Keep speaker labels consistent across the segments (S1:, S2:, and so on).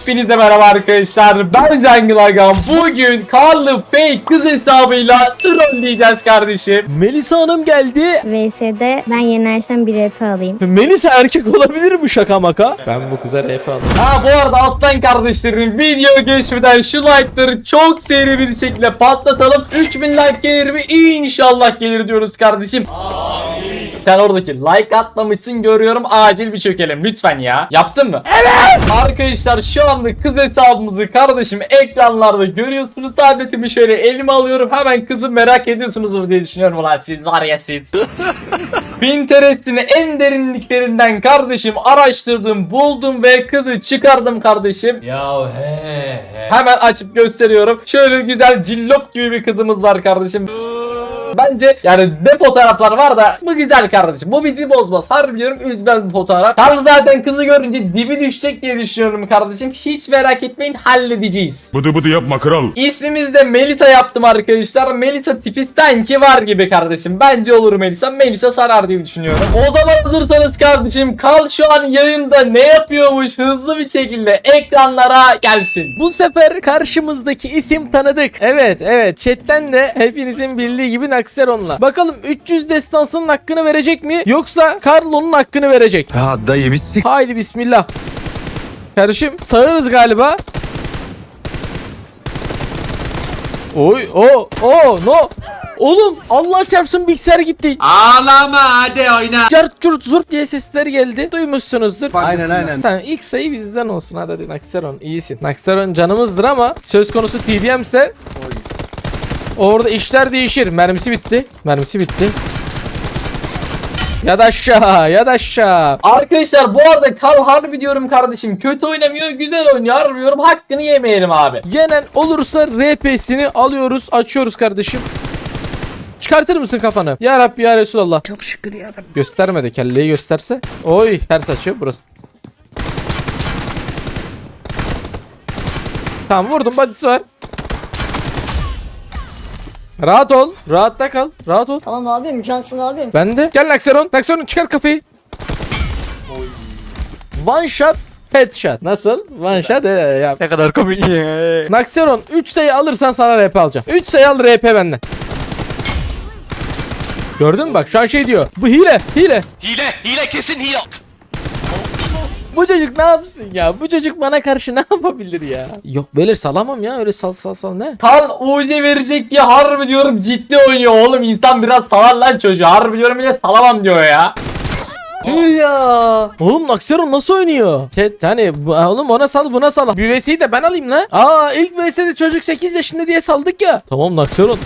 S1: Hepinize merhaba arkadaşlar. Ben Jungle Agam. Bugün Karlı Fake kız hesabıyla trolleyeceğiz kardeşim.
S2: Melisa Hanım geldi.
S3: VS'de ben yenersem bir EP alayım.
S2: Melisa erkek olabilir mi şaka maka? Ben bu kıza rap aldım.
S1: Ha bu arada alttan kardeşlerim video geçmeden şu like'ları çok seri bir şekilde patlatalım. 3000 like gelir mi? İnşallah gelir diyoruz kardeşim. Sen oradaki like atmamışsın görüyorum acil bir çökelim lütfen ya. Yaptın mı? Evet. Arkadaşlar şu anda kız hesabımızı kardeşim ekranlarda görüyorsunuz. Tabletimi şöyle elime alıyorum. Hemen kızı merak ediyorsunuzdur diye düşünüyorum. Ulan siz var ya siz. Pinterest'in en derinliklerinden kardeşim araştırdım, buldum ve kızı çıkardım kardeşim. Ya he he. Hemen açıp gösteriyorum. Şöyle güzel cillop gibi bir kızımız var kardeşim. Bence yani ne fotoğraflar var da bu güzel kardeşim. Bu bir dip bozmaz. Harbi diyorum üzmez bu fotoğraf. Karl zaten kızı görünce dibi düşecek diye düşünüyorum kardeşim. Hiç merak etmeyin halledeceğiz.
S4: Bıdı bıdı yapma kral.
S1: İsmimizi de Melisa yaptım arkadaşlar. Melisa tipi sanki var gibi kardeşim. Bence olur Melisa. Melisa sarar diye düşünüyorum. O zaman hazırsanız kardeşim Kal şu an yayında ne yapıyormuş hızlı bir şekilde ekranlara gelsin.
S2: Bu sefer karşımızdaki isim tanıdık. Evet evet chatten de hepinizin bildiği gibi Naxeron'la. Bakalım 300 destansının hakkını verecek mi yoksa Carlo'nun hakkını verecek.
S5: Ya dayı bir sik.
S2: Haydi bismillah. Kardeşim sağırız galiba. Oy o o no. Oğlum Allah çarpsın bilgisayar gitti.
S6: Ağlama hadi oyna.
S2: Cart curt zurt diye sesler geldi. Duymuşsunuzdur. Aynen aynen. Tamam ilk sayı bizden olsun hadi hadi Naxeron iyisin. Naxeron canımızdır ama söz konusu TDM ise orada işler değişir. Mermisi bitti. Mermisi bitti. Ya da aşağı ya da aşağı.
S1: Arkadaşlar bu arada Kal harbi diyorum kardeşim. Kötü oynamıyor güzel oynuyor harbi diyorum. Hakkını yemeyelim abi.
S2: Yenen olursa RP'sini alıyoruz açıyoruz kardeşim. Çıkartır mısın kafanı? Ya Rabbi ya Resulallah. Çok şükür ya Rabbi. Göstermedi kelleyi gösterse. Oy ters açı burası. Tamam vurdum badisi var. Rahat ol. Rahatta kal. Rahat ol.
S7: Tamam abim cansın abim.
S2: Ben de. Gel Naxeron. Naxeron çıkar kafayı. One shot pet shot. Nasıl? One shot ee, yap. Ne kadar komik Naxeron 3 sayı alırsan sana RP alacağım. 3 sayı al RP benden. Gördün mü bak şu an şey diyor. Bu hile hile.
S6: Hile hile kesin hile.
S2: Bu çocuk ne yapsın ya? Bu çocuk bana karşı ne yapabilir ya? Yok böyle salamam ya öyle sal sal sal ne?
S1: Kal UC verecek diye harbi diyorum ciddi oynuyor oğlum. İnsan biraz salar lan çocuğu. Harbi diyorum bile salamam diyor ya.
S2: Tüh ya. Oğlum Naxeron nasıl oynuyor? Chat hani oğlum ona sal buna sal. Bir VS'yi de ben alayım la. Aa ilk VS'de çocuk 8 yaşında diye saldık ya. Tamam Naxeron.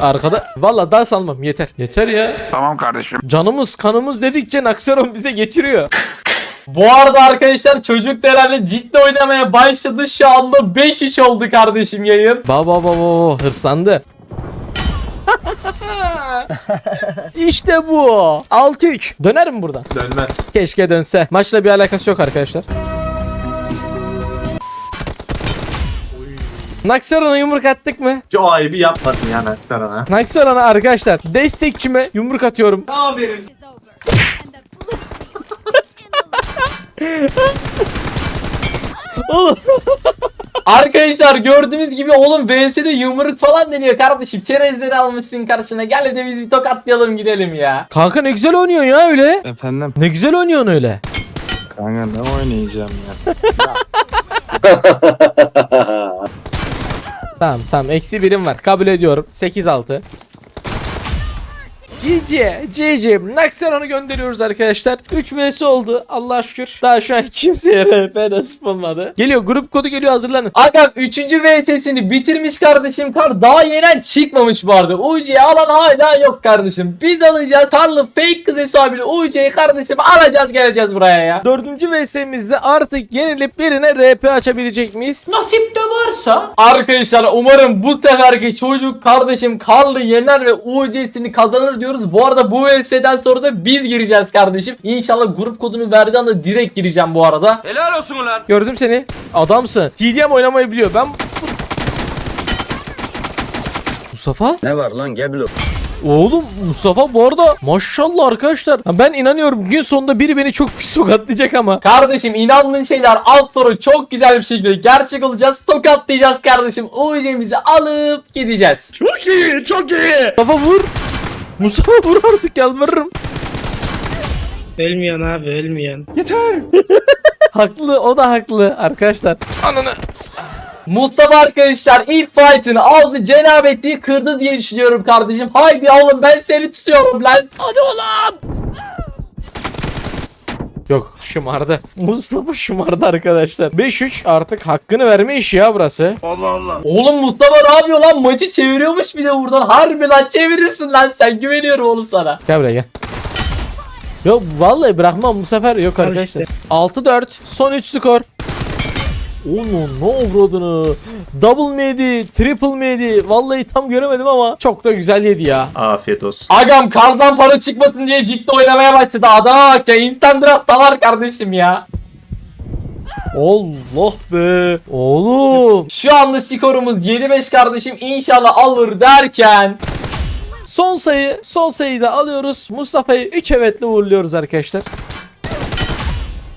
S2: Arkada valla daha salmam yeter. Yeter ya.
S4: Tamam kardeşim.
S2: Canımız kanımız dedikçe Naxeron bize geçiriyor.
S1: Bu arada arkadaşlar çocuk da herhalde ciddi oynamaya başladı. Şu anda 5-3 oldu kardeşim yayın.
S2: Baba baba baba hırslandı. işte bu. 6-3. Döner mi buradan?
S6: Dönmez.
S2: Keşke dönse. Maçla bir alakası yok arkadaşlar. Naxeron'a yumruk attık mı?
S6: Şu ayıbı yapmadın ya ben sana.
S2: Naxeron'a arkadaşlar destekçime yumruk atıyorum. Oğlum
S1: Arkadaşlar gördüğünüz gibi oğlum VS'de yumruk falan deniyor kardeşim. Çerezleri almışsın karşına. Gel de biz bir tokatlayalım gidelim ya.
S2: kanka ne güzel oynuyorsun ya öyle.
S8: Efendim
S2: Ne güzel oynuyorsun öyle.
S8: kanka ne oynayacağım ya?
S2: Tamam tamam eksi birim var kabul ediyorum 8-6 GG GG Naxeron'u gönderiyoruz arkadaşlar 3 vs oldu Allah şükür Daha şu an kimseye RP nasip olmadı Geliyor grup kodu geliyor hazırlanın
S1: Agam 3. VS'sini bitirmiş kardeşim. Kar daha yenen çıkmamış bu arada. UC'yi alan hala yok kardeşim. Biz alacağız. Karlı fake kız hesabıyla UC'yi kardeşim alacağız geleceğiz buraya ya.
S2: Dördüncü VS'mizde artık yenilip birine RP açabilecek miyiz?
S7: Nasip de varsa.
S1: Arkadaşlar umarım bu seferki çocuk kardeşim Karlı yener ve UC'sini kazanır diyoruz. Bu arada bu VS'den sonra da biz gireceğiz kardeşim. İnşallah grup kodunu verdiği anda direkt gireceğim bu arada.
S6: Helal olsun ulan.
S2: Gördüm seni adamsın TDM oynamayı biliyor ben Mustafa?
S5: Ne var lan Geblo?
S2: Oğlum Mustafa bu arada maşallah arkadaşlar. Ben inanıyorum gün sonunda biri beni çok pis tokatlayacak ama.
S1: Kardeşim inandığın şeyler az sonra çok güzel bir şekilde gerçek olacağız. Tokatlayacağız kardeşim. UC'mizi alıp gideceğiz.
S2: Mustafa vur. Mustafa vur artık yalvarırım.
S4: Ölmüyorsun abi ölmüyorsun.
S2: Haklı o da haklı arkadaşlar. Ananı.
S1: Mustafa arkadaşlar ilk fight'ını aldı cenabetliği kırdı diye düşünüyorum kardeşim. Haydi oğlum ben seni tutuyorum lan. Hadi oğlum.
S2: Yok şımardı. Mustafa şımardı arkadaşlar. 5-3 artık hakkını verme işi ya burası.
S1: Oğlum Mustafa ne yapıyor lan? Maçı çeviriyormuş bir de buradan. Harbi lan çevirirsin lan sen. Güveniyorum oğlum sana.
S2: Gel buraya gel. Yok vallahi bırakmam bu sefer yok arkadaşlar. 6-4 son 3 skor. Onun ne avradını. Double mı yedi? Triple yedi? Vallahi tam göremedim ama çok da güzel yedi ya.
S6: Afiyet olsun.
S1: Agam kardan para çıkmasın diye ciddi oynamaya başladı. Adama bak ya. Instant biraz dalar kardeşim ya.
S2: Allah be. Oğlum.
S1: Şu anda skorumuz 7-5 kardeşim. İnşallah alır derken.
S2: Son sayı, son sayıyı da alıyoruz. Mustafa'yı 3 evetle uğurluyoruz arkadaşlar.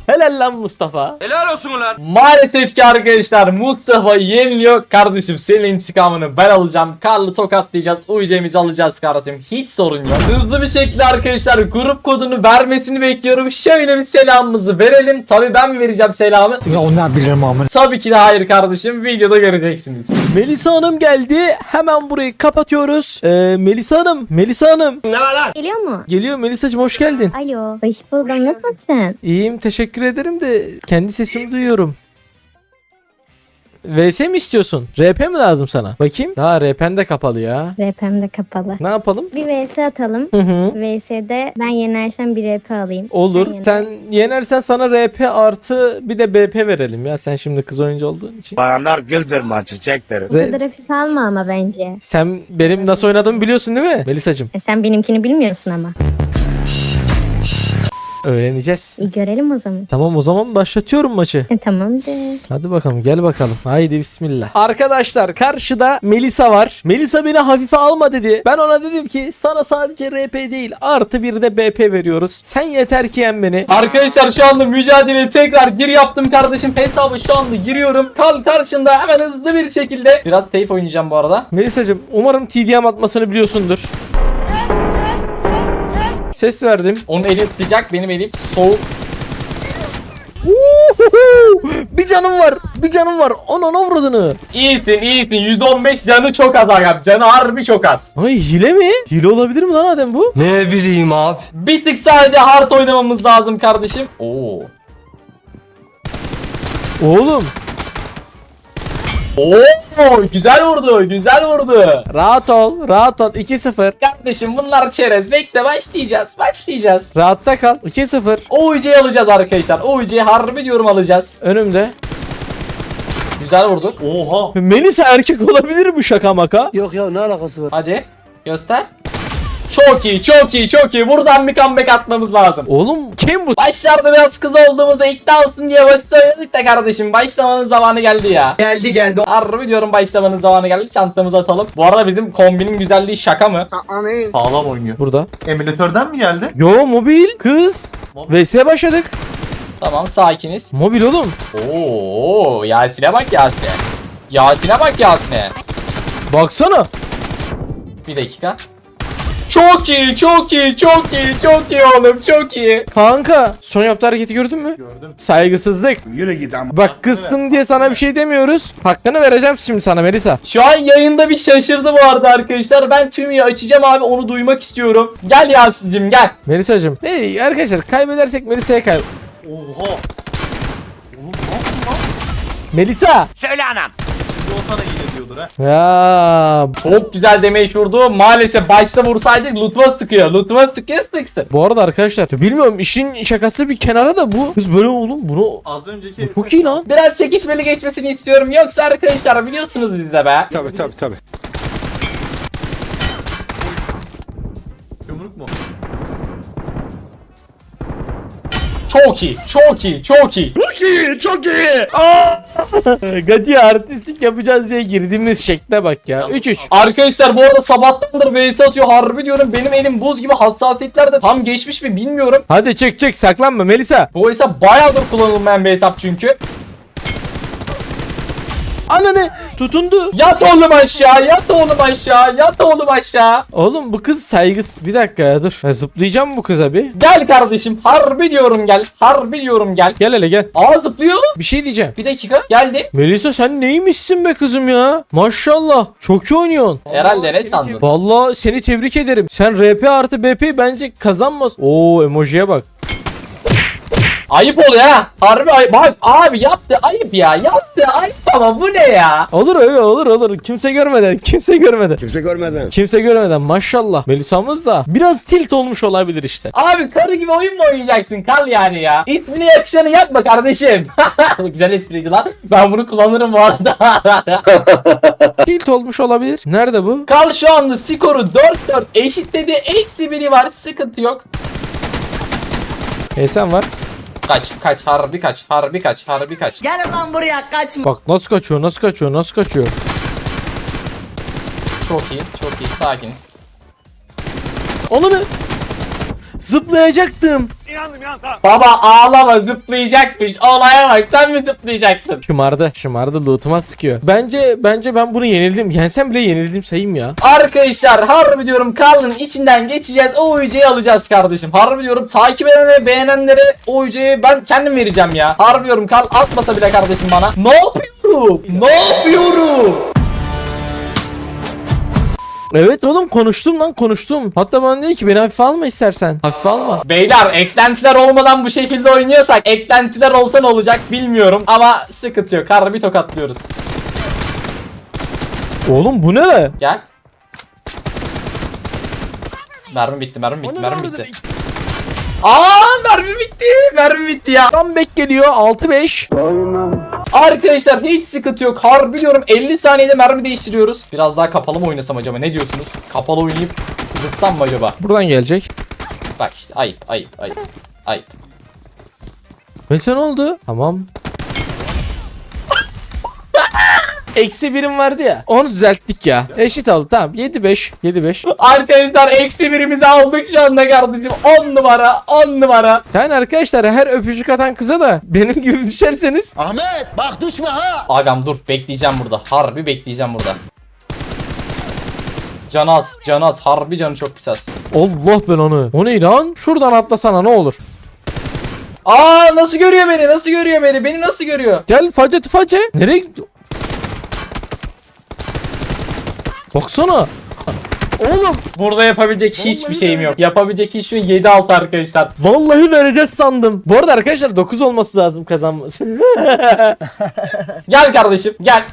S2: Helal lan Mustafa.
S6: Helal olsun ulan.
S1: Maalesef ki arkadaşlar Mustafa yeniliyor. Kardeşim senin intikamını ben alacağım. Karlı tokatlayacağız. UC'mizi alacağız kardeşim. Hiç sorun yok. Hızlı bir şekilde arkadaşlar grup kodunu vermesini bekliyorum. Şöyle bir selamımızı verelim. Tabi ben mi vereceğim selamı?
S5: Ya ondan bilirim ama.
S1: Tabii ki de hayır kardeşim. Videoda göreceksiniz.
S2: Melisa Hanım geldi. Hemen burayı kapatıyoruz. Ee, Melisa Hanım, Melisa Hanım.
S3: Geliyor mu?
S2: Geliyor Melisa'cığım hoş geldin.
S3: Alo. Hoş buldum. Nasılsın?
S2: İyiyim teşekkür ederim de kendi sesimi duyuyorum. VS mi istiyorsun? RP mi lazım sana? Bakayım. Daha RP'n de kapalı ya.
S3: RP'm de kapalı.
S2: Ne yapalım?
S3: Bir VS atalım.
S2: Hı hı.
S3: VS'de ben yenersem bir RP alayım.
S2: Olur.
S3: Sen yener.
S2: Sen yenersen sana RP artı bir de BP verelim ya. Sen şimdi kız oyuncu olduğun için.
S9: Bayanlar güldür maçı çektirir.
S3: Bu kadar hafif alma ama bence.
S2: Sen benim nasıl oynadığımı biliyorsun değil mi? Melisa'cığım.
S3: E sen benimkini bilmiyorsun ama.
S2: Öğreneceğiz.
S3: İyi görelim o zaman.
S2: Tamam o zaman başlatıyorum maçı.
S3: E tamamdır.
S2: Hadi bakalım gel bakalım. Haydi bismillah. Arkadaşlar karşıda Melisa var. Melisa beni hafife alma dedi. Ben ona dedim ki sana sadece RP değil artı bir de BP veriyoruz. Sen yeter ki yen beni.
S1: Arkadaşlar şu anda mücadeleye tekrar gir yaptım kardeşim. Hesabı şu anda giriyorum. Kal karşında hemen hızlı bir şekilde. Biraz tape oynayacağım bu arada.
S2: Melisa'cığım umarım TDM atmasını biliyorsundur. Ses verdim.
S1: Onun eli sıcak benim elim soğuk.
S2: bir canım var. Bir canım var. Onun avradını.
S1: İyisin iyisin. %15 canı çok az agam. Canı harbi çok az.
S2: Ay hile mi? Hile olabilir mi lan Adem bu?
S6: Ne bileyim abi.
S1: Bir tık sadece hard oynamamız lazım kardeşim. Oo.
S2: Oğlum
S1: Oo güzel vurdu. Güzel vurdu.
S2: rahat ol. Rahat ol. 2-0.
S1: Kardeşim bunlar çerez. Bekle başlayacağız. Başlayacağız.
S2: Rahatta kal. 2-0.
S1: OUC'yi alacağız arkadaşlar. OUC'yi harbi diyorum alacağız.
S2: Önümde.
S1: Güzel vurduk.
S6: Oha.
S2: Melisa erkek olabilir mi şaka maka?
S4: Yok ya ne alakası var?
S1: Hadi göster. Çok iyi çok iyi çok iyi. Buradan bir comeback atmamız lazım.
S2: Oğlum kim bu?
S1: Başlarda biraz kız olduğumuza ikna olsun diye basit oynadık da kardeşim. Başlamanın zamanı geldi ya.
S6: Geldi geldi.
S1: Harbi diyorum başlamanın zamanı geldi. Çantamızı atalım. Bu arada bizim kombinin güzelliği şaka mı?
S6: Sağlam oynuyor.
S2: Burada.
S6: Emülatörden mi geldi?
S2: Yo mobil. Kız. VS'ye başladık.
S1: Tamam sakiniz.
S2: Mobil oğlum.
S1: Oo Yasin'e bak Yasin'e. Yasin'e bak Yasin'e.
S2: Baksana.
S1: Bir dakika. Çok iyi, çok iyi, çok iyi, çok iyi oğlum, çok iyi.
S2: Kanka son yaptığı hareketi gördün mü?
S6: Gördüm.
S2: Saygısızlık.
S9: Yürü git ama.
S2: Bak kızsın diye sana bir şey demiyoruz. Hakkını vereceğim şimdi sana Melisa.
S1: Şu an yayında bir şaşırdı bu arada arkadaşlar. Ben tümüyü açacağım abi, onu duymak istiyorum. Gel Yasin'cim gel.
S2: Melisa'cığım. Ne arkadaşlar kaybedersek Melisa'ya kay...
S6: Oha. Oğlum ne yaptın lan?
S2: Melisa.
S6: Söyle anam. Bir o sana yine diyordur ha.
S2: Ya
S1: Çok güzel damage vurdu. Maalesef başta vursaydık lootuma sıkıyor. Lootuma sıkıyor sıksın.
S2: bu arada arkadaşlar bilmiyorum işin şakası bir kenara da bu. Kız böyle oğlum bunu
S6: Az önceki
S2: bu çok iyi lan.
S1: Biraz çekişmeli geçmesini istiyorum. Yoksa arkadaşlar biliyorsunuz bizi de be.
S9: Tabi tabi tabi.
S1: Çok iyi. Çok iyi. Çok iyi.
S9: Çok iyi, çok iyi.
S2: Gacı artistik yapacağız diye girdiğimiz şekle bak ya. 3-3.
S1: Arkadaşlar bu arada sabahtandır vs atıyor. Harbi diyorum benim elim buz gibi hassasiyetlerde tam geçmiş mi bilmiyorum.
S2: Hadi çık çık saklanma Melisa.
S1: Bu hesap bayağıdır kullanılmayan bir hesap çünkü.
S2: Ananı tutundu.
S1: Yat oğlum aşağı, yat oğlum aşağı, yat oğlum aşağı.
S2: Oğlum bu kız saygısız. Bir dakika ya dur. Ya zıplayacağım bu kıza bir.
S1: Gel kardeşim, harbi diyorum gel, harbi diyorum gel.
S2: Gel hele gel.
S1: Aa zıplıyor.
S2: Bir şey diyeceğim.
S1: Bir dakika, geldi.
S2: Melisa sen neymişsin be kızım ya? Maşallah. Çok iyi oynuyorsun.
S1: Herhalde ne sandın?
S2: Vallahi seni tebrik ederim. Sen RP artı BP bence kazanmaz. Oo emojiye bak.
S1: Ayıp oluyor ha. Harbi ayıp. Bak abi yaptı, ayıp ya, yaptı, ayıp ama bu ne ya?
S2: Olur öyle olur olur. Kimse görmeden. Kimse görmeden.
S9: Kimse görmeden.
S2: Kimse görmeden maşallah. Melisa'mız da biraz tilt olmuş olabilir işte.
S1: Abi karı gibi oyun mu oynayacaksın? Kal yani ya. İsmine yakışanı yapma kardeşim. Bu Güzel espriydi lan. Ben bunu kullanırım bu arada.
S2: tilt olmuş olabilir. Nerede bu?
S1: Kal şu anda skoru 4-4 eşitledi. Eksi biri var. Sıkıntı yok.
S2: Esen var.
S1: Kaç kaç harbi kaç harbi kaç harbi kaç.
S7: Gel lan buraya kaçma.
S2: Bak nasıl kaçıyor nasıl kaçıyor nasıl kaçıyor.
S1: Çok iyi çok iyi sakiniz.
S2: Onu ne? Zıplayacaktım.
S1: Baba ağlama zıplayacakmış. Olaya bak sen mi zıplayacaktın?
S2: Şımardı. Şımardı lootuma sıkıyor. Bence bence ben bunu yenildim. Yensem bile yenildim sayayım ya.
S1: Arkadaşlar harbi diyorum Karl'ın içinden geçeceğiz. O UC'yi alacağız kardeşim. Harbi diyorum takip eden ve beğenenlere o UC'yi ben kendim vereceğim ya. Harbi diyorum Karl atmasa bile kardeşim bana. Ne yapıyorum? Ne yapıyorum?
S2: Evet oğlum konuştum lan konuştum. Hatta bana dedi ki beni hafife alma istersen. Hafife alma.
S1: Beyler eklentiler olmadan bu şekilde oynuyorsak eklentiler olsa ne olacak bilmiyorum ama sıkıntı yok. Harbi tokatlıyoruz.
S2: Oğlum bu ne be?
S1: Gel. Mermi bitti, mermi bitti, mermi bitti. Aa mermi bitti, mermi bitti ya.
S2: Comeback geliyor 6-5.
S1: Arkadaşlar hiç sıkıntı yok. Harbi diyorum 50 saniyede mermi değiştiriyoruz. Biraz daha kapalı mı oynasam acaba ne diyorsunuz? Kapalı oynayıp zıtsam mı acaba?
S2: Buradan gelecek.
S1: Bak işte ayıp, ayıp, ayıp. Ayıp.
S2: Melisa ne oldu? Tamam. Eksi birim vardı ya. Onu düzelttik ya. Eşit oldu tamam. 7-5. 7-5.
S1: Arkadaşlar eksi birimizi aldık şu anda kardeşim. 10 numara, 10 numara.
S2: Yani arkadaşlar her öpücük atan kıza da benim gibi düşerseniz
S9: Ahmet bak düşme ha.
S1: Agam dur bekleyeceğim burada. Harbi bekleyeceğim burada. Canaz, canaz. Harbi canı çok pis az.
S2: Allah ben onu. O ne lan? Şuradan atlasana ne olur.
S1: Aa nasıl görüyor beni? Nasıl görüyor beni? Beni nasıl görüyor?
S2: Gel face face. Nereye gitti? Baksana. Oğlum
S1: Burada yapabilecek hiçbir şeyim yok. Yapabilecek hiçbir 7-6 arkadaşlar.
S2: vallahi vereceğiz sandım. Bu arada arkadaşlar 9 olması lazım kazanması.
S1: Gel kardeşim gel.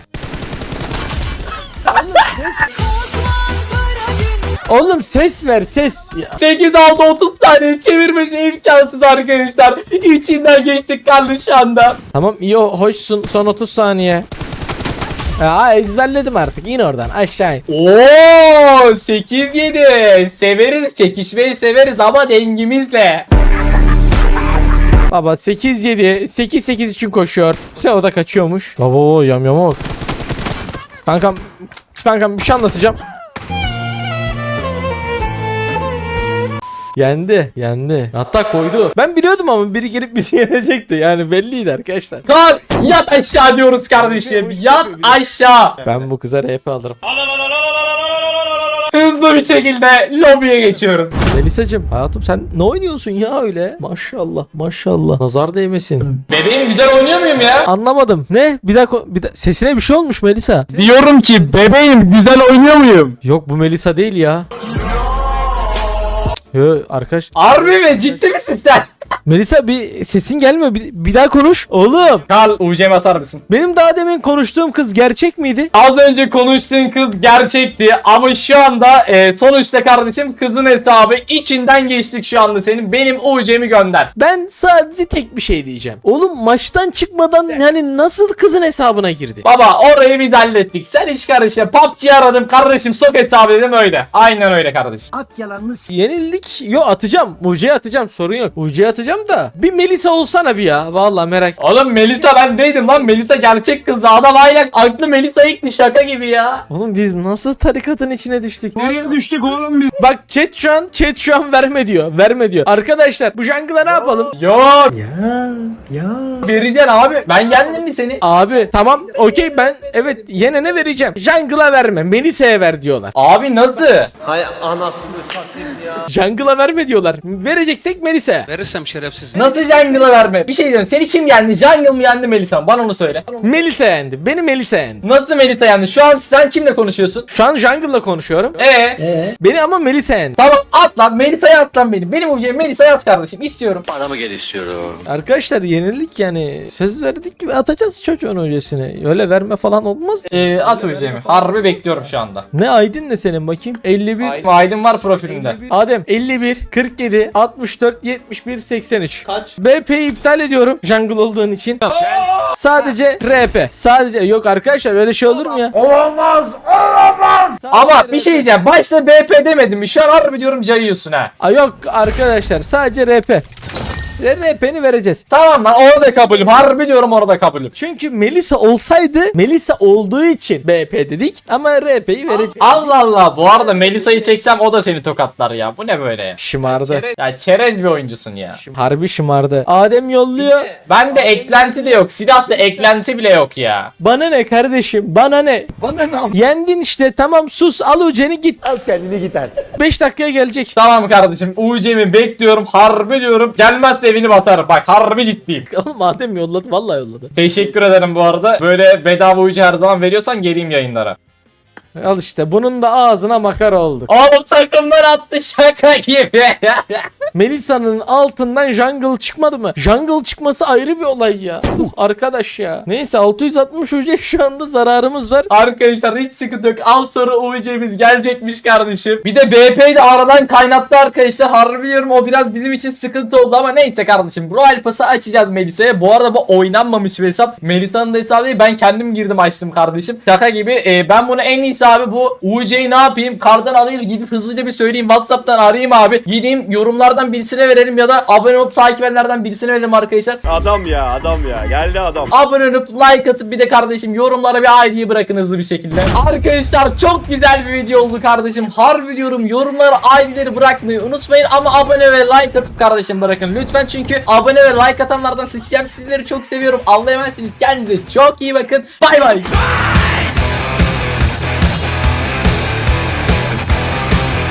S2: Oğlum ses ver ses. Ya.
S1: 8-6 30 saniye çevirmesi imkansız arkadaşlar. İçinden geçtik Karlı şu anda.
S2: Tamam iyi hoşsun son 30 saniye. Ya ezberledim artık in oradan aşağı in.
S1: Oo 8-7. Severiz çekişmeyi severiz ama dengimizle.
S2: Baba 8 7 8 8 için koşuyor. Sen o da kaçıyormuş. Baba o yam yama bak. Kankam kankam bir şey anlatacağım. Yendi, yendi. Hatta koydu. Ben biliyordum ama biri gelip bizi yenecekti. Yani belliydi arkadaşlar.
S1: Kalk yat aşağı diyoruz kardeşim. Yat aşağı.
S2: Ben bu kıza RP alırım.
S1: Hızlı bir şekilde lobiye geçiyoruz.
S2: Melisa'cığım hayatım sen ne oynuyorsun ya öyle? Maşallah, maşallah. Nazar değmesin.
S1: Bebeğim güzel oynuyor muyum ya?
S2: Anlamadım. Ne? Bir dakika, bir da- sesine bir şey olmuş Melisa.
S1: Diyorum ki bebeğim güzel oynuyor muyum?
S2: Yok bu Melisa değil ya. Yo arkadaş.
S1: Harbi mi? Ciddi misin sen?
S2: Melisa bir sesin gelmiyor. Bir, bir daha konuş. Oğlum.
S1: Karl UC'mi atar mısın?
S2: Benim daha demin konuştuğum kız gerçek miydi?
S1: Az önce konuştuğun kız gerçekti ama şu anda e, sonuçta kardeşim kızın hesabı içinden geçtik şu anda senin. Benim UC'mi gönder.
S2: Ben sadece tek bir şey diyeceğim. Oğlum maçtan çıkmadan yani nasıl kızın hesabına girdi?
S1: Baba orayı biz hallettik. Sen hiç karışma. PUBG aradım kardeşim sok hesabı dedim öyle. Aynen öyle kardeşim.
S2: Yenildik. Yo atacağım. UC'ye atacağım. Sorun yok. UC'ye atacağım oynayacağım da. Bir Melisa olsana bir ya. Vallahi merak.
S1: Oğlum Melisa ben değildim lan. Melisa gerçek kızdı. Adam hala aklı Melisa ilkti şaka gibi ya.
S2: Oğlum biz nasıl tarikatın içine düştük?
S6: Nereye düştük oğlum biz?
S2: Bak chat şu an chat şu an verme diyor. Verme diyor. Arkadaşlar bu jungle'a ne yapalım?
S1: Yok. Vereceksin abi. Ben yendim mi seni?
S2: Abi tamam okey ben evet yenene vereceğim. Jungle'a verme. Melisa'ya ver diyorlar.
S1: Abi nasıl?
S2: Jungle'a verme diyorlar. Vereceksek Melisa'ya.
S4: Verirsem şerefsiz.
S1: Nasıl jungle'a verme? Bir şey diyeceğim. Seni kim yendi? Jungle mı yendi Melisa mı? Bana onu söyle.
S2: Melisa yendi. Beni Melisa yendi.
S1: Nasıl Melisa yendi? Şu an sen kimle konuşuyorsun?
S2: Şu an Jungle'la konuşuyorum.
S1: Ee?
S2: Beni ama Melisa yendi.
S1: Tamam at lan. Melisa'ya at lan beni. Benim ucum Melisa'ya at kardeşim. İstiyorum.
S9: Bana mı gel istiyorum?
S2: Arkadaşlar yenildik yani. Söz verdik gibi atacağız çocuğun öncesini. Öyle verme falan olmaz.
S1: Ee, at ucumu. Harbi bekliyorum şu anda.
S2: Ne Aydın ne senin bakayım? 51
S1: Aydın var profilinde.
S2: Adem 51 47 64 71 83.
S7: Kaç?
S2: BP'yi iptal ediyorum jungle olduğun için. Sadece RP. Sadece yok arkadaşlar öyle şey olur mu ya?
S1: Ama bir şey diyeceğim. Başta BP demedim mi? Şu an harbi diyorum cayıyorsun ha.
S2: Aa, yok arkadaşlar sadece RP. Ve RP'ni vereceğiz.
S1: Tamam lan orada kabulüm. Harbi diyorum orada kabulüm.
S2: Çünkü Melisa olsaydı Melisa olduğu için BP dedik ama RP'yi vereceğiz.
S1: Allah Allah. Bu arada Melisa'yı çeksem o da seni tokatlar ya. Bu ne böyle?
S2: Şımardı.
S1: Ya çerez bir oyuncusun ya.
S2: Harbi şımardı. Adem yolluyor.
S1: Ben de eklenti de yok. Silahta eklenti bile yok ya.
S2: Bana ne kardeşim? Bana ne?
S6: Bana ne
S2: Yendin işte tamam sus al uceni git.
S9: Al kendini git artık.
S2: 5 dakikaya gelecek.
S1: Tamam kardeşim. UC'mi bekliyorum. Harbi diyorum. Gelmezse evini basarım. Bak harbi ciddiyim.
S2: Oğlum Adem yolladı vallahi yolladı.
S1: Teşekkür ederim bu arada. Böyle bedava UC her zaman veriyorsan geleyim yayınlara.
S2: Al işte bunun da ağzına makara olduk.
S1: Oğlum takımlar attı şaka gibi.
S2: Melisa'nın altından jungle çıkmadı mı? Jungle çıkması ayrı bir olay ya. Uh, arkadaş ya. Neyse 660 UC şu anda zararımız var.
S1: Arkadaşlar hiç sıkıntı yok. Al sonra UC'miz gelecekmiş kardeşim. Bir de BP'yi de aradan kaynattı arkadaşlar. Harbi diyorum o biraz bizim için sıkıntı oldu ama neyse kardeşim. Royal Pass'ı açacağız Melisa'ya. Bu arada bu oynanmamış bir hesap. Melisa'nın da hesabı değil. Ben kendim girdim açtım kardeşim. Şaka gibi. Ee, ben bunu en iyisi abi bu UC'yi ne yapayım? Kardan alayım gidip hızlıca bir söyleyeyim. Whatsapp'tan arayayım abi. Gideyim yorumlardan birisine verelim ya da abone olup takip edenlerden birisine verelim arkadaşlar.
S9: Adam ya adam ya geldi adam.
S1: Abone olup like atıp bir de kardeşim yorumlara bir ID'yi bırakın hızlı bir şekilde. Arkadaşlar çok güzel bir video oldu kardeşim. Harbi diyorum yorumlara ID'leri bırakmayı unutmayın ama abone ve like atıp kardeşim bırakın lütfen çünkü abone ve like atanlardan seçeceğim. Sizleri çok seviyorum. Allah'a emanetsiniz. Kendinize çok iyi bakın. Bay bay.